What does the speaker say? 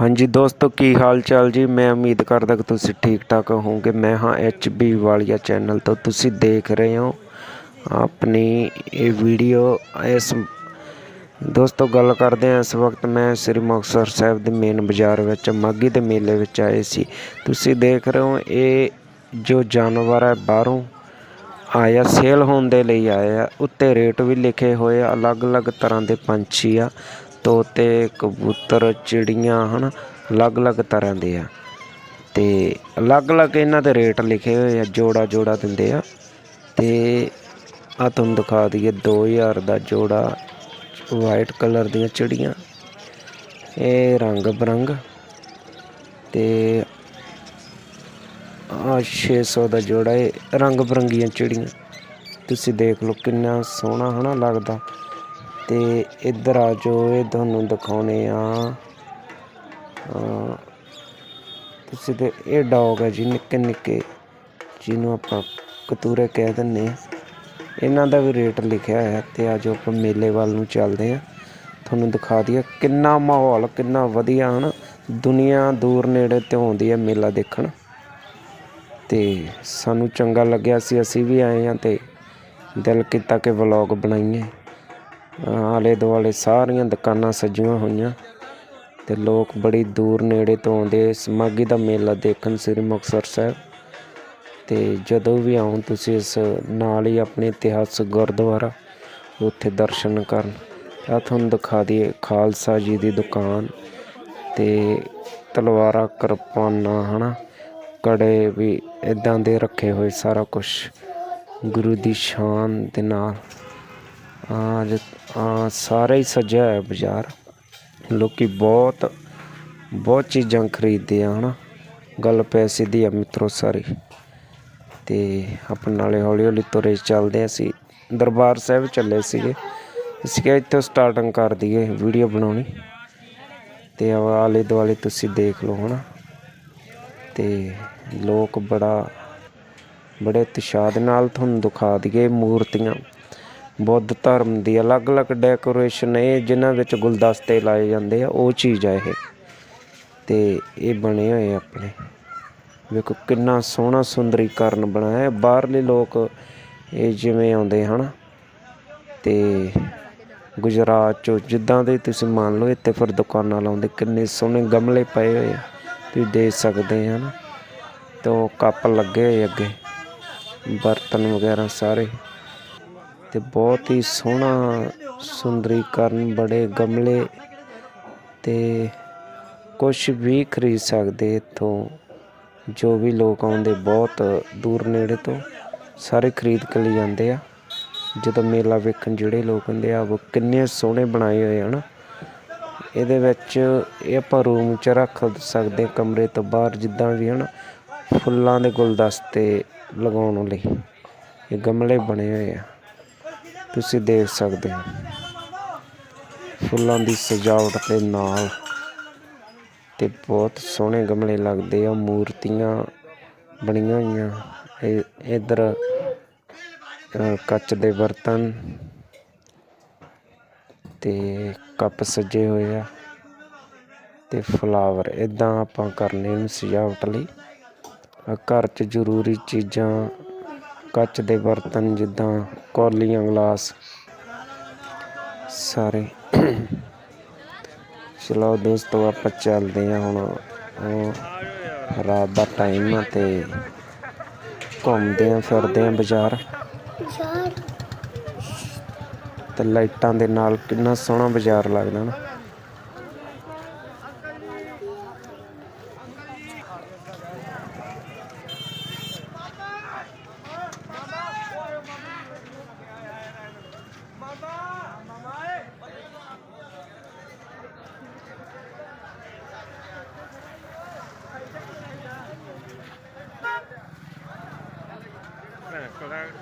ਹਾਂਜੀ ਦੋਸਤੋ, ਕੀ ਹਾਲ ਚਾਲ ਜੀ? ਮੈਂ ਉਮੀਦ ਕਰਦਾ ਕਿ ਤੁਸੀਂ ਠੀਕ ਠਾਕ ਹੋਵੋਗੇ। ਮੈਂ ਹਾਂ ਐਚ ਬੀ ਵਾਲੀਆ ਚੈਨਲ ਤੋਂ। ਤੁਸੀਂ ਦੇਖ ਰਹੇ ਹੋ ਆਪਣੀ ਇਹ ਵੀਡੀਓ। ਇਸ ਦੋਸਤੋ, ਗੱਲ ਕਰਦੇ ਹਾਂ। ਇਸ ਵਕਤ ਮੈਂ ਸ੍ਰੀ ਮੁਕਤਸਰ ਸਾਹਿਬ ਦੇ ਮੇਨ ਬਾਜ਼ਾਰ ਵਿੱਚ ਮਾਗੀ ਦੇ ਮੇਲੇ ਵਿੱਚ ਆਏ ਸੀ। ਤੁਸੀਂ ਦੇਖ ਰਹੇ ਹੋ, ਇਹ ਜੋ ਜਾਨਵਰ ਹੈ, ਬਾਹਰੋਂ ਆਇਆ, ਸੇਲ ਹੋਣ ਦੇ ਲਈ ਆਏ ਆ ਉੱਤੇ ਰੇਟ ਵੀ ਲਿਖੇ ਹੋਏ ਆ। ਅਲੱਗ-ਅਲੱਗ ਤਰ੍ਹਾਂ ਦੇ ਪੰਛੀ ਆ। ਤੋਤੇ, ਕਬੂਤਰ, ਚਿੜੀਆਂ, ਹਨ, ਅਲੱਗ-ਅਲੱਗ ਤਰ੍ਹਾਂ ਦੇ ਆ। ਤੇ ਅਲੱਗ-ਅਲੱਗ ਇਹਨਾਂ ਦੇ ਰੇਟ ਲਿਖੇ ਹੋਏ ਆ ਜੋੜਾ ਜੋੜਾ ਦਿੰਦੇ ਆ। ਤੇ ਆ ਤੁਹਾਨੂੰ ਦਿਖਾ ਦਈਏ 2000 ਦਾ ਜੋੜਾ, ਵਾਈਟ ਕਲਰ ਦੀਆਂ ਚਿੜੀਆਂ। ਇਹ ਰੰਗ ਬਰੰਗ। ਤੇ ਆ 600 ਦਾ ਜੋੜਾ, ਇਹ ਰੰਗ ਬਰੰਗੀਆਂ ਚਿੜੀਆਂ। ਤੁਸੀਂ ਦੇਖ ਲਓ ਕਿੰਨਾ ਸੋਹਣਾ, ਹਨਾ, ਲੱਗਦਾ। ਤੇ ਇੱਧਰ ਆ ਜੋ ਇਹ ਤੁਹਾਨੂੰ ਦਿਖਾਉਣੇ ਆ। ਤੁਸੀਂ ਤੇ ਇਹ ਡੌਗ ਹੈ ਜੀ, ਨਿੱਕੇ ਨਿੱਕੇ, ਜਿਹਨੂੰ ਆਪਾਂ ਕਤੂਰੇ ਕਹਿ ਦਿੰਨੇ ਆ। ਇਹਨਾਂ ਦਾ ਵੀ ਰੇਟ ਲਿਖਿਆ ਹੋਇਆ ਤੇ ਆ ਜੋ ਆਪਾਂ ਮੇਲੇ ਵੱਲ ਨੂੰ ਚੱਲਦੇ ਆ। ਤੁਹਾਨੂੰ ਦਿਖਾ ਦਈਏ ਕਿੰਨਾ ਮਾਹੌਲ, ਕਿੰਨਾ ਵਧੀਆ, ਹਨ? ਦੁਨੀਆ ਦੂਰ ਨੇੜੇ ਤੋਂ ਆਉਂਦੀ ਹੈ ਮੇਲਾ ਦੇਖਣ। ਤੇ ਸਾਨੂੰ ਚੰਗਾ ਲੱਗਿਆ ਸੀ, ਅਸੀਂ ਵੀ ਆਏ ਹਾਂ ਤੇ ਦਿਲ ਕੀਤਾ ਕਿ ਵਲੌਗ ਬਣਾਈਏ। ਆਲੇ ਦੁਆਲੇ ਸਾਰੀਆਂ ਦੁਕਾਨਾਂ ਸਜੀਆਂ ਹੋਈਆਂ ਤੇ ਲੋਕ ਬੜੀ ਦੂਰ ਨੇੜੇ ਤੋਂ ਆਉਂਦੇ। ਇਸ ਦਾ ਮੇਲਾ ਦੇਖਣ ਸ੍ਰੀ ਮੁਕਤਸਰ ਸਾਹਿਬ। ਤੇ ਜਦੋਂ ਵੀ ਆਉਂ ਤੁਸੀਂ ਇਸ ਨਾਲ ਹੀ ਆਪਣੇ ਇਤਿਹਾਸਕ ਗੁਰਦੁਆਰਾ ਉੱਥੇ ਦਰਸ਼ਨ ਕਰਨ। ਆ ਤੁਹਾਨੂੰ ਦਿਖਾ ਦਈਏ, ਖਾਲਸਾ ਜੀ ਦੀ ਦੁਕਾਨ ਤੇ ਤਲਵਾਰਾਂ, ਕਿਰਪਾਨਾਂ, ਹਨਾ? ਕੜੇ ਵੀ ਇਦਾਂ ਦੇ ਰੱਖੇ ਹੋਏ ਸਾਰਾ ਕੁਝ ਗੁਰੂ ਦੀ ਸ਼ਾਨ ਦੇ ਨਾਲ। ਆ ਸਾਰਾ ਹੀ ਸਜਿਆ ਹੈ ਬਾਜ਼ਾਰ। ਲੋਕੀ ਬਹੁਤ ਬਹੁਤ ਚੀਜ਼ਾਂ ਖਰੀਦਦੇ ਆ, ਹਨਾ। ਗੱਲ ਪੈਸੇ ਦੀ ਆ ਮਿੱਤਰੋ ਸਾਰੀ। ਤੇ ਆਪਣੇ ਨਾਲੇ ਹੌਲੀ ਹੌਲੀ ਤੁਰੇ ਚੱਲਦੇ ਅਸੀਂ। ਦਰਬਾਰ ਸਾਹਿਬ ਚੱਲੇ ਸੀਗੇ। ਅਸੀਂ ਕਿਹਾ ਇੱਥੋਂ ਸਟਾਰਟਿੰਗ ਕਰ ਦਈਏ ਵੀਡੀਓ ਬਣਾਉਣੀ। ਤੇ ਆਲੇ ਦੁਆਲੇ ਤੁਸੀਂ ਦੇਖ ਲਓ, ਹਨਾ। ਤੇ ਲੋਕ ਬੜਾ, ਬੜੇ ਉਤਸ਼ਾਹ ਦੇ ਨਾਲ ਤੁਹਾਨੂੰ ਦਿਖਾ ਦਈਏ ਮੂਰਤੀਆਂ। ਬੁੱਧ ਧਰਮ ਦੀ ਅਲੱਗ-ਅਲੱਗ ਡੈਕੋਰੇਸ਼ਨ ਇਹ ਜਿਨ੍ਹਾਂ ਵਿੱਚ ਗੁਲਦਸਤੇ ਲਾਏ ਜਾਂਦੇ ਆ, ਉਹ ਚੀਜ਼ ਆ ਇਹ। ਤੇ ਇਹ ਬਣੇ ਹੋਏ ਆਪਣੇ। ਵੇਖੋ ਕਿੰਨਾ ਸੋਹਣਾ ਸੁੰਦਰੀਕਰਨ ਬਣਾਇਆ ਹੈ। ਬਾਹਰਲੇ ਲੋਕ ਇਹ ਜਿਵੇਂ ਆਉਂਦੇ ਹਨ, ਤੇ ਗੁਜਰਾਤ ਚੋਂ ਜਿੱਦਾਂ ਦੇ ਤੁਸੀਂ ਮੰਨ ਲਓ ਇੱਥੇ ਫਿਰ ਦੁਕਾਨਾਂ ਲਾਉਂਦੇ, ਕਿੰਨੇ ਸੋਹਣੇ ਗਮਲੇ ਪਏ ਹੋਏ ਤੁਸੀਂ ਦੇਖ ਸਕਦੇ ਹਨ ਤੇ ਉਹ ਕੱਪ ਲੱਗੇ ਹੋਏ ਅੱਗੇ, ਬਰਤਨ ਵਗੈਰਾ ਸਾਰੇ। ਤੇ ਬਹੁਤ ਹੀ ਸੋਹਣਾ ਸੁੰਦਰੀਕਰਨ ਬੜੇ ਗਮਲੇ ਤੇ ਕੁਝ ਵੀ ਖਰੀਦ ਸਕਦੇ ਇੱਥੋਂ, ਜੋ ਵੀ ਲੋਕ ਆਉਂਦੇ ਬਹੁਤ ਦੂਰ ਨੇੜੇ ਤੋਂ, ਸਾਰੇ ਖਰੀਦ ਕੇ ਲੈ ਜਾਂਦੇ ਆ। ਜਦੋਂ ਮੇਲਾ ਵੇਖਣ ਜਿਹੜੇ ਲੋਕ ਹੁੰਦੇ ਆ, ਉਹ ਕਿੰਨੇ ਸੋਹਣੇ ਬਣਾਏ ਹੋਏ ਹਨ ਇਹਦੇ ਵਿੱਚ ਇਹ ਆਪਾਂ ਰੂਮ 'ਚ ਰੱਖ ਸਕਦੇ ਕਮਰੇ ਤੋਂ ਬਾਹਰ ਜਿੱਦਾਂ ਵੀ ਹਨ ਫੁੱਲਾਂ ਦੇ ਗੁਲਦਸਤੇ ਲਗਾਉਣ ਲਈ। ਇਹ ਗਮਲੇ ਬਣੇ ਹੋਏ ਆ। ਤੁਸੀਂ ਦੇਖ ਸਕਦੇ ਹੋ। ਫੁੱਲਾਂ ਦੀ ਸਜਾਵਟ ਦੇ ਨਾਲ ਤੇ ਬਹੁਤ ਸੋਹਣੇ ਗਮਲੇ ਲੱਗਦੇ ਆ, ਮੂਰਤੀਆਂ ਬਣੀਆਂ ਹੋਈਆਂ। ਇਹ ਇਧਰ ਕੱਚ ਦੇ ਬਰਤਨ ਤੇ ਕੱਪ ਸਜੇ ਹੋਏ ਆ ਤੇ ਫਲਾਵਰ ਇਦਾਂ ਆਪਾਂ ਕਰਨੇ ਨੂੰ ਸਜਾਵਟ ਲਈ। ਘਰ 'ਚ ਜ਼ਰੂਰੀ ਚੀਜ਼ਾਂ ਕੱਚ ਦੇ ਬਰਤਨ ਜਿੱਦਾਂ ਕੌਲੀਆਂ ਗਲਾਸ ਸਾਰੇ। ਚਲੋ ਦੋਸਤੋ ਆਪਾਂ ਚੱਲਦੇ ਆ ਹੁਣ। ਰਾਤ ਦਾ ਟਾਈਮ ਆ ਤੇ ਘੁੰਮਦੇ ਆ ਫਿਰਦੇ ਆ ਬਾਜ਼ਾਰ? ਤੇ ਲਾਈਟਾਂ ਦੇ ਨਾਲ ਕਿੰਨਾ ਸੋਹਣਾ ਬਾਜ਼ਾਰ ਲੱਗਦਾ ਨਾ। for that.